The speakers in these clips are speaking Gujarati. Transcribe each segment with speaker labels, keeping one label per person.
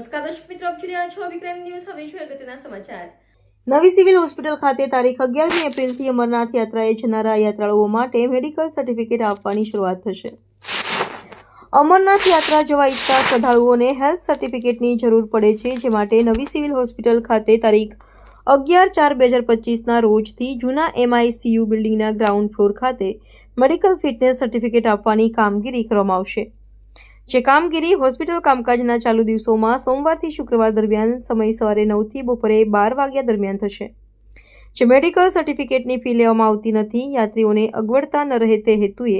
Speaker 1: નમસ્કાર દર્શક મિત્રો, આપ જોઈ રહ્યા છો વિક્રમ ન્યૂઝ. હવે જોઈએ અગત્યના સમાચાર.
Speaker 2: નવી સિવિલ હોસ્પિટલ ખાતે તારીખ અગિયારમી એપ્રિલથી અમરનાથ યાત્રાએ જનારા યાત્રાળુઓ માટે મેડિકલ સર્ટિફિકેટ આપવાની શરૂઆત થશે. અમરનાથ યાત્રા જવા ઈચ્છતા શ્રદ્ધાળુઓને હેલ્થ સર્ટિફિકેટની જરૂર પડે છે, જે માટે નવી સિવિલ હોસ્પિટલ ખાતે તારીખ અગિયાર ચાર બે હજાર પચીસના રોજથી જૂના એમઆઈસીયુ બિલ્ડિંગના ગ્રાઉન્ડ ફ્લોર ખાતે મેડિકલ ફિટનેસ સર્ટિફિકેટ આપવાની કામગીરી કરવામાં આવશે. જે કામગીરી હોસ્પિટલ કામકાજના ચાલુ દિવસોમાં સોમવારથી શુક્રવાર દરમિયાન સમય સવારે નવથી બપોરે બાર વાગ્યા દરમિયાન થશે. જે મેડિકલ સર્ટિફિકેટની ફી લેવામાં આવતી નથી, યાત્રીઓને અગવડતા ન રહે તે હેતુએ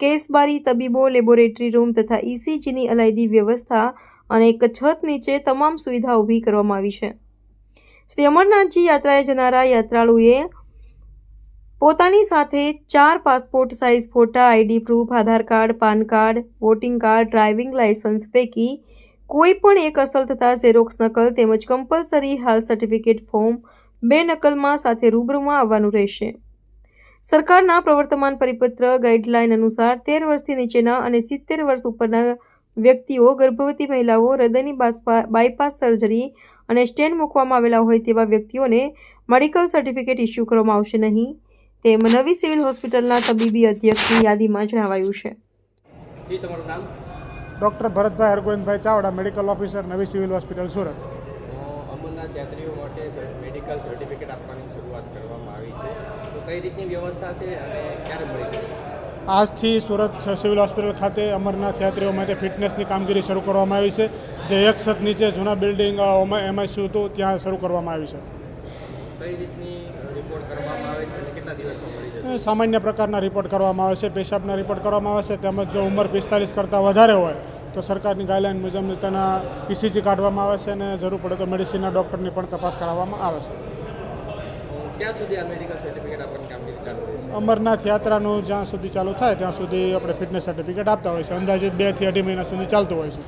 Speaker 2: કેસબારી તબીબો, લેબોરેટરી રૂમ તથા ઇસીજીની અલાયદી વ્યવસ્થા અને એક છત નીચે તમામ સુવિધા ઊભી કરવામાં આવી છે. શ્રી અમરનાથજી યાત્રાએ જનારા યાત્રાળુએ પોતાની સાથે ચાર પાસપોર્ટ સાઇઝ ફોટા, ID proof, Aadhaar card, PAN card, voting card, driving licence પૈકી કોઈ પણ એક અસલ થતા ઝેરોક્સ નકલ તેમજ કમ્પલસરી હાલ સર્ટિફિકેટ ફોર્મ બે નકલમાં સાથે રૂબરૂમાં આવવાનું રહેશે. સરકારના પ્રવર્તમાન પરિપત્ર ગાઈડલાઇન અનુસાર તેર વર્ષથી નીચેના અને સિત્તેર વર્ષ ઉપરના વ્યક્તિઓ, ગર્ભવતી મહિલાઓ, હૃદયની બાયપાસ સર્જરી અને સ્ટેન મૂકવામાં આવેલા હોય તેવા વ્યક્તિઓને મેડિકલ સર્ટિફિકેટ ઇસ્યુ કરવામાં આવશે નહીં. તેમ નવી સિવિલ હોસ્પિટલના તબીબી અધ્યક્ષની યાદીમાં જણાવાયું છે.
Speaker 3: જી તમારું
Speaker 4: doctor Bharatbhai Hargovindbhai Chavda medical officer નવી સિવિલ હોસ્પિટલ સુરત.
Speaker 3: અમરનાથ યાત્રીઓ માટે મેડિકલ સર્ટિફિકેટ આપવાની શરૂઆત કરવામાં આવી છે. તો કઈ રીતની વ્યવસ્થા છે અને ક્યારે મળી જશે
Speaker 4: આજથી સુરત સિવિલ હોસ્પિટલ ખાતે અમરનાથ યાત્રીઓ માટે ફિટનેસની કામગીરી શરૂ કરવામાં આવી છે. જે એક છત નીચે જૂના બિલ્ડિંગ એમઆઈસી હતું ત્યાં શરૂ કરવામાં આવી છે.
Speaker 3: કઈ રીતની રિપોર્ટ કરવામાં આવે છે અને કેટલા દિવસમાં મળી જશે?
Speaker 4: સામાન્ય પ્રકારના રિપોર્ટ કરવામાં આવે છે. પેશાબના રિપોર્ટ કરવામાં આવે છે. તેમજ જો ઉંમર પિસ્તાલીસ કરતાં વધારે હોય તો સરકારની ગાઈડલાઇન મુજબ તેના પીસીજી કાઢવામાં આવે છે અને જરૂર પડે તો મેડિસિનના ડૉક્ટરની પણ તપાસ કરાવવામાં આવે છે. અમરનાથ યાત્રાનું જ્યાં સુધી ચાલુ થાય ત્યાં સુધી આપણે ફિટનેસ સર્ટિફિકેટ આપતા હોય છે. અંદાજિત બેથી અઢી મહિના સુધી ચાલતું હોય છે.